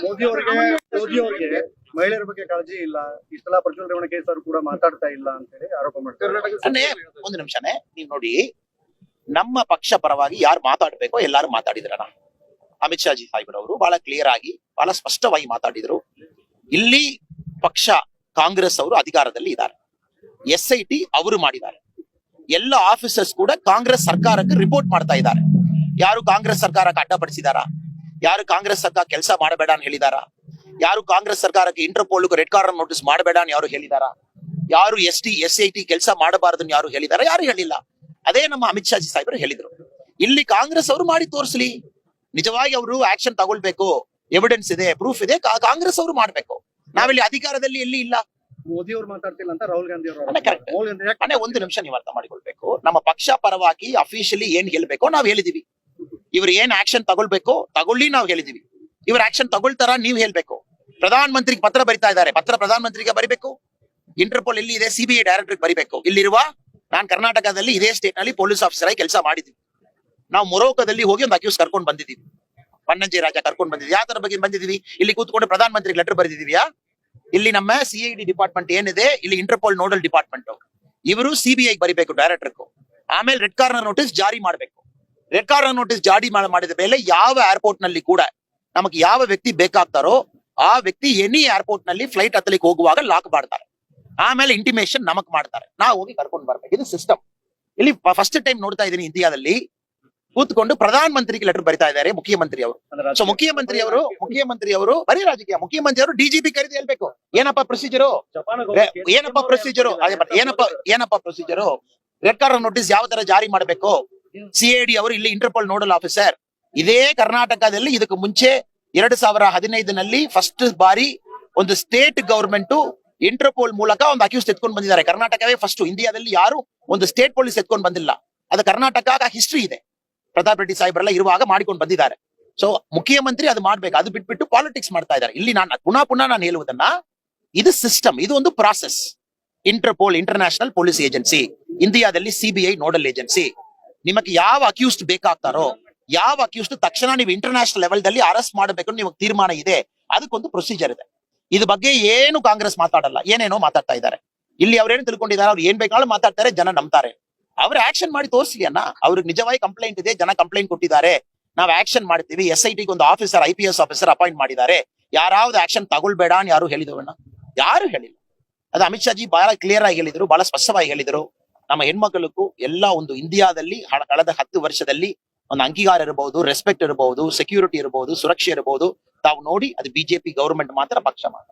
ಮೋದಿ ಅವರಿಗೆ ಮೋದಿ ಅವರಿಗೆ ಮಹಿಳೆಯರ ಬಗ್ಗೆ ಕಾಳಜಿ ಇಲ್ಲ. ಇಷ್ಟೆಲ್ಲ ಪ್ರಜ್ವಲ್ ರೇವಣ್ಣ ಕೇಸ್ ಕೂಡ ಮಾತಾಡ್ತಾ ಇಲ್ಲ ಅಂತ ಹೇಳಿ ಆರೋಪ ಮಾಡ್ತಾರೆ. ಒಂದು ನಿಮಿಷನೇ. ನೀವ್ ನೋಡಿ ನಮ್ಮ ಪಕ್ಷ ಪರವಾಗಿ ಯಾರು ಮಾತಾಡ್ಬೇಕೋ ಎಲ್ಲಾರು ಮಾತಾಡಿದ್ರಣ ಅಮಿತ್ ಶಾ ಜಿ ಸಾಹೇಬ್ರವರು ಬಹಳ ಕ್ಲಿಯರ್ ಆಗಿ ಬಹಳ ಸ್ಪಷ್ಟವಾಗಿ ಮಾತಾಡಿದ್ರು. ಇಲ್ಲಿ ಪಕ್ಷ ಕಾಂಗ್ರೆಸ್ ಅವರು ಅಧಿಕಾರದಲ್ಲಿ ಇದ್ದಾರೆ. ಎಸ್ ಐ ಟಿ ಅವರು ಮಾಡಿದ್ದಾರೆ. ಎಲ್ಲ ಆಫೀಸರ್ಸ್ ಕೂಡ ಕಾಂಗ್ರೆಸ್ ಸರ್ಕಾರಕ್ಕೆ ರಿಪೋರ್ಟ್ ಮಾಡ್ತಾ ಇದ್ದಾರೆ. ಯಾರು ಕಾಂಗ್ರೆಸ್ ಸರ್ಕಾರಕ್ಕೆ ಅಡ್ಡಪಡಿಸಿದಾರ? ಯಾರು ಕಾಂಗ್ರೆಸ್ ಸರ್ಕಾರ ಕೆಲಸ ಮಾಡಬೇಡ ಅಂತ ಹೇಳಿದಾರ? ಯಾರು ಕಾಂಗ್ರೆಸ್ ಸರ್ಕಾರಕ್ಕೆ ಇಂಟರ್ಪೋಲ್ ರೆಡ್ ಕಾರ್ನರ್ ನೋಟಿಸ್ ಮಾಡಬೇಡ ಅಂತ ಯಾರು ಹೇಳಿದಾರ? ಯಾರು S T S I T ಕೆಲಸ ಮಾಡಬಾರದು ಯಾರು ಹೇಳಿದಾರ? ಯಾರು ಹೇಳಿಲ್ಲ. ಅದೇ ನಮ್ಮ ಅಮಿತ್ ಶಾ ಜಿ ಸಾಹೇಬರು ಹೇಳಿದ್ರು. ಇಲ್ಲಿ ಕಾಂಗ್ರೆಸ್ ಅವರು ಮಾಡಿ ತೋರಿಸ್ಲಿ. ನಿಜವಾಗಿ ಅವರು ಆಕ್ಷನ್ ತಗೊಳ್ಬೇಕು. ಎವಿಡೆನ್ಸ್ ಇದೆ ಪ್ರೂಫ್ ಇದೆ ಕಾಂಗ್ರೆಸ್ ಅವರು ಮಾಡ್ಬೇಕು. ನಾವಿಲ್ಲಿ ಅಧಿಕಾರದಲ್ಲಿ ಎಲ್ಲಿ ಇಲ್ಲ? ಮೋದಿ ಅವರು ಮಾತಾಡ್ತಿಲ್ಲ ಅಂತ ರಾಹುಲ್ ಗಾಂಧಿ ಅವರು ಒಂದು ನಿಮಿಷ ನೀವು ಅರ್ಥ ಮಾಡಿಕೊಳ್ಬೇಕು. ನಮ್ಮ ಪಕ್ಷ ಪರವಾಗಿ ಅಫಿಷಿಯಲಿ ಏನ್ ಹೇಳ್ಬೇಕು ನಾವ್ ಹೇಳಿದೀವಿ. ಇವ್ರು ಏನ್ ಆಕ್ಷನ್ ತಗೊಳ್ಬೇಕು, ತಗೊಳ್ಳಿ ನಾವು ಹೇಳಿದೀವಿ. ಇವ್ರ ಆಕ್ಷನ್ ತಗೊಳ್ತಾರ, ನೀವ್ ಹೇಳ್ಬೇಕು. ಪ್ರಧಾನ ಮಂತ್ರಿಗೆ ಪತ್ರ ಬರಿತಾ ಇದ್ದಾರೆ. ಪತ್ರ ಪ್ರಧಾನ ಮಂತ್ರಿಗೆ ಬರಿಬೇಕು. ಇಂಟರ್ಪೋಲ್ ಎಲ್ಲಿ ಇದೆ ಸಿಬಿಐ ಡೈರೆಕ್ಟರ್ ಬರಿಬೇಕು. ಇಲ್ಲಿರುವ ನಾನ್ ಕರ್ನಾಟಕದಲ್ಲಿ ಇದೇ ಸ್ಟೇಟ್ನಲ್ಲಿ ಪೊಲೀಸ್ ಆಫೀಸರ್ ಆಗಿ ಕೆಲಸ ಮಾಡಿದ್ವಿ. ನಾವು ಮೊರೋಕದಲ್ಲಿ ಹೋಗಿ ಒಂದು ಅಕ್ಯೂಸ್ ಕರ್ಕೊಂಡು ಬಂದಿದ್ದೀವಿ ಪನ್ನಂಜಿ ರಾಜ ಕರ್ಕೊಂಡು ಬಂದಿದ್ವಿ. ಯಾವ ತರ ಬಗ್ಗೆ ಬಂದಿದ್ದೀವಿ ಇಲ್ಲಿ ಕೂತ್ಕೊಂಡು ಪ್ರಧಾನ ಮಂತ್ರಿಗೆ ಲೆಟರ್ ಬರೆದಿದೀವಿಯಾ? ಇಲ್ಲಿ ನಮ್ಮ ಸಿಐಡಿ ಡಿಪಾರ್ಟ್ಮೆಂಟ್ ಏನಿದೆ? ಇಲ್ಲಿ ಇಂಟರ್ಪೋಲ್ ನೋಡಲ್ ಡಿಪಾರ್ಟ್ಮೆಂಟ್ ಇವರು ಸಿಬಿಐ ಬರಿಬೇಕು ಡೈರೆಕ್ಟರ್ ಆಮೇಲೆ ರೆಡ್ ಕಾರ್ನರ್ ನೋಟಿಸ್ ಜಾರಿ ಮಾಡಬೇಕು. ರೆಡ್ ಕಾರ್ನರ್ ನೋಟಿಸ್ ಜಾರಿ ಮಾಡ್- ಮಾಡಿದ ಮೇಲೆ ಯಾವ ಏರ್ಪೋರ್ಟ್ನಲ್ಲಿ ಕೂಡ ನಮಗೆ ಯಾವ ವ್ಯಕ್ತಿ ಬೇಕಾಗ್ತಾರೋ ಆ ವ್ಯಕ್ತಿ ಎನಿ ಏರ್ಪೋರ್ಟ್ನಲ್ಲಿ ಫ್ಲೈಟ್ ಹತ್ತಲಿಕ್ಕೆ ಹೋಗುವಾಗ ಲಾಕ್ ಮಾಡ್ತಾರೆ. ಆಮೇಲೆ ಇಂಟಿಮೇಷನ್ ನಮಗ್ ಮಾಡ್ತಾರೆ. ನಾವು ಹೋಗಿ ಕರ್ಕೊಂಡು ಬರ್ಬೇಕು. ಇದು ಸಿಸ್ಟಮ್ ಇಲ್ಲಿ ಫಸ್ಟ್ ಟೈಮ್ ನೋಡ್ತಾ ಇದೀನಿ ಇಂಡಿಯಾದಲ್ಲಿ. ಕೂತ್ಕೊಂಡು ಪ್ರಧಾನ ಮಂತ್ರಿಗೆ ಲೆಟರ್ ಬರಿತಾ ಇದ್ದಾರೆ ಮುಖ್ಯಮಂತ್ರಿ ಅವರು. ಸೊ ಮುಖ್ಯಮಂತ್ರಿ ಅವರು ಮುಖ್ಯಮಂತ್ರಿ ಅವರು ಬರೀ ರಾಜಕೀಯ. ಮುಖ್ಯಮಂತ್ರಿ ಅವರು ಡಿಜಿಪಿ ಕರೆದು ಹೇಳ್ಬೇಕು. ಏನಪ್ಪ ಪ್ರೊಸೀಜರು ಏನಪ್ಪ ಪ್ರೊಸೀಜರು ಅದೇ ಏನಪ್ಪ ಏನಪ್ಪ ಪ್ರೊಸೀಜರು ರೆಡ್ ಕಾರ್ನರ್ ನೋಟಿಸ್ ಯಾವ ತರ ಜಾರಿ ಮಾಡಬೇಕು? ಸಿಐಡಿ ಅವರು ಇಲ್ಲಿ ಇಂಟರ್ಪೋಲ್ ನೋಡಲ್ ಆಫೀಸರ್ ಇದೇ ಕರ್ನಾಟಕದಲ್ಲಿ ಇದಕ್ಕೆ ಮುಂಚೆ ಎರಡು ಸಾವಿರ ಹದಿನೈದನಲ್ಲಿ ಫಸ್ಟ್ ಬಾರಿ ಒಂದು ಸ್ಟೇಟ್ ಗವರ್ಮೆಂಟ್ ಇಂಟರ್ಪೋಲ್ ಮೂಲಕ ಒಂದು ಅಕ್ಯೂಸ್ ಎತ್ಕೊಂಡು ಬಂದಿದ್ದಾರೆ. ಕರ್ನಾಟಕವೇ ಫಸ್ಟ್ ಇಂಡಿಯಾದಲ್ಲಿ ಯಾರು ಒಂದು ಸ್ಟೇಟ್ ಪೊಲೀಸ್ ಎತ್ಕೊಂಡು ಬಂದಿಲ್ಲ. ಅದು ಕರ್ನಾಟಕ ಹಿಸ್ಟ್ರಿ ಇದೆ. ಪ್ರತಾಪ್ ರೆಡ್ಡಿ ಸಾಹೇಬ್ರೆಲ್ಲ ಇರುವಾಗ ಮಾಡಿಕೊಂಡು ಬಂದಿದ್ದಾರೆ. ಸೊ ಮುಖ್ಯಮಂತ್ರಿ ಅದು ಮಾಡ್ಬೇಕು. ಅದು ಬಿಟ್ಬಿಟ್ಟು ಪಾಲಿಟಿಕ್ಸ್ ಮಾಡ್ತಾ ಇದ್ದಾರೆ. ಇಲ್ಲಿ ನಾನು ಪುನಃ ಪುನಃ ನಾನು ಹೇಳುವುದನ್ನ, ಇದು ಸಿಸ್ಟಮ್ ಇದು ಒಂದು process Interpol international police agency ಇಂಡಿಯಾದಲ್ಲಿ ಸಿಬಿಐ ನೋಡಲ್ ಏಜೆನ್ಸಿ ನಿಮಗೆ ಯಾವ ಅಕ್ಯೂಸ್ಡ್ ಬೇಕಾಗ್ತಾರೋ, ಯಾವ ಅಕ್ಯೂಸ್ಡ್ ತಕ್ಷಣ ನೀವು ಇಂಟರ್ನ್ಯಾಷನಲ್ ಲೆವೆಲ್ ದಲ್ಲಿ ಅರೆಸ್ಟ್ ಮಾಡಬೇಕು ನಿಮಗೆ ತೀರ್ಮಾನ ಇದೆ, ಅದಕ್ಕೊಂದು ಪ್ರೊಸೀಜರ್ ಇದೆ. ಇದ್ರ ಬಗ್ಗೆ ಏನು ಕಾಂಗ್ರೆಸ್ ಮಾತಾಡಲ್ಲ, ಏನೇನೋ ಮಾತಾಡ್ತಾ ಇದ್ದಾರೆ. ಇಲ್ಲಿ ಅವ್ರೇನು ತಿಳ್ಕೊಂಡಿದ್ದಾರೆ, ಅವ್ರು ಏನ್ ಬೇಕಾದ್ರೂ ಮಾತಾಡ್ತಾರೆ, ಜನ ನಂಬ್ತಾರೆ. ಅವ್ರ ಆಕ್ಷನ್ ಮಾಡಿ ತೋರಿಸ್ಲಿ ಅನ್ನ ಅವ್ರಿಗೆ ನಿಜವಾಗಿ ಕಂಪ್ಲೇಂಟ್ ಇದೆ, ಜನ ಕಂಪ್ಲೇಂಟ್ ಕೊಟ್ಟಿದ್ದಾರೆ. ನಾವ್ ಆಕ್ಷನ್ ಮಾಡ್ತೀವಿ ಎಸ್ ಐ ಒಂದು officer I P S officer appoint ಮಾಡಿದ್ದಾರೆ. ಯಾರಾವ್ದು ಆಕ್ಷನ್ ತಗೊಳ್ಬೇಡ ಯಾರು ಹೇಳಿದವಣ್ಣ? ಯಾರು ಹೇಳಿಲ್ಲ? ಅದು ಅಮಿತ್ ಶಾ ಜಿ ಬಹಳ ಕ್ಲಿಯರ್ ಆಗಿ ಹೇಳಿದ್ರು, ಬಹಳ ಸ್ಪಷ್ಟವಾಗಿ ಹೇಳಿದ್ರು. ನಮ್ಮ ಹೆಣ್ಮಕ್ಳಿಗೂ ಎಲ್ಲ ಒಂದು ಇಂಡಿಯಾದಲ್ಲಿ ಕಳೆದ ಹತ್ತು ವರ್ಷದಲ್ಲಿ ಒಂದು ಅಂಗೀಕಾರ ಇರಬಹುದು ರೆಸ್ಪೆಕ್ಟ್ ಇರಬಹುದು ಸೆಕ್ಯೂರಿಟಿ ಇರಬಹುದು, ಸುರಕ್ಷೆ ಇರಬಹುದು. ತಾವು ನೋಡಿ ಅದು ಬಿಜೆಪಿ ಗವರ್ಮೆಂಟ್ ಮಾತ್ರ ಪಕ್ಷ ಮಾತ್ರ.